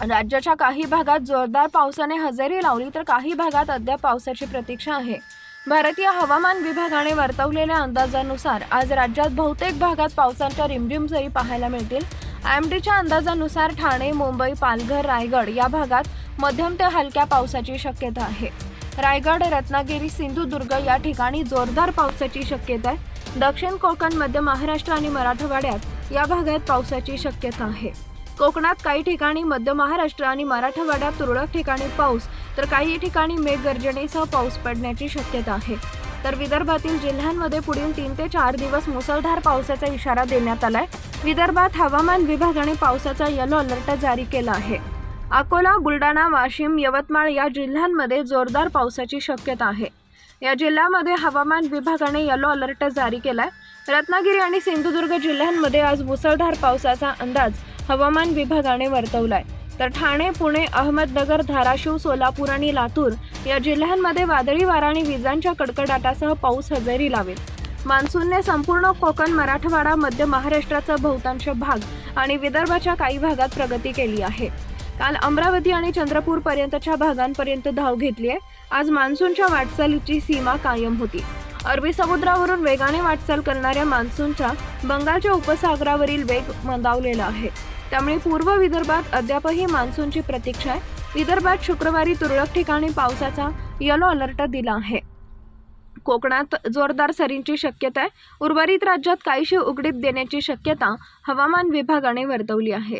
राज्याच्या काही भागात जोरदार पावसाने हजेरी लावली तर काही भागात अद्याप पावसाची प्रतीक्षा आहे. भारतीय हवामान विभागाने वर्तवलेल्या अंदाजानुसार आज राज्यात बहुतेक भागात पावसाच्या रिमझिम सरी पाहायला मिळतील. आय एम डीच्या अंदाजानुसार ठाणे मुंबई पालघर रायगड या भागात मध्यम ते हलक्या पावसाची शक्यता आहे. रायगड रत्नागिरी सिंधुदुर्ग या ठिकाणी जोरदार पावसाची शक्यता आहे. दक्षिण कोकण मध्य महाराष्ट्र आणि मराठवाड्यात या भागात पावसाची शक्यता आहे. कोकणात काही ठिकाणी मध्य महाराष्ट्र आणि मराठवाड्यात तुरळक ठिकाणी पाऊस तर काही ठिकाणी मेघगर्जनेसह पाऊस पडण्याची शक्यता आहे. तर विदर्भातील जिल्ह्यांमध्ये पुढील तीन ते चार दिवस मुसळधार पावसाचा इशारा देण्यात आलाय. विदर्भात हवामान विभागाने पावसाचा येलो अलर्ट जारी केला आहे. अकोला बुलढाणा वाशिम यवतमाळ या जिल्ह्यांमध्ये जोरदार पावसाची शक्यता आहे. या जिल्ह्यामध्ये हवामान विभागाने येलो अलर्ट जारी केलाय. रत्नागिरी आणि सिंधुदुर्ग जिल्ह्यांमध्ये आज मुसळधार पावसाचा अंदाज हवामान विभागाने वर्तवलाय. तर ठाणे पुणे अहमदनगर धाराशिव सोलापूर आणि लातूर या जिल्ह्यांमध्ये वादळी वारा आणि विजांच्या कडकडाटासह पाऊस हजेरी लावेल. मान्सूनने संपूर्ण कोकण मराठवाडा मध्य महाराष्ट्राचा बहुतांश भाग आणि विदर्भाच्या काही भागात प्रगती केली आहे. काल अमरावती आणि चंद्रपूर पर्यंतच्या भागांपर्यंत धाव घेतली आहे. आज मान्सूनच्या वाटचालीची सीमा कायम होती. अरबी समुद्रावरून वेगाने वाटचाल करणाऱ्या मान्सूनच्या बंगालच्या उपसागरावरील वेग मंदावलेला आहे. त्यामुळे पूर्व विदर्भात अद्यापही मान्सूनची प्रतीक्षा आहे. विदर्भात शुक्रवारी तुरळक ठिकाणी पावसाचा येलो अलर्ट दिला आहे. कोकणात जोरदार सरींची शक्यता आहे. उर्वरित राज्यात काहीशी उघडीप देण्याची शक्यता हवामान विभागाने वर्तवली आहे.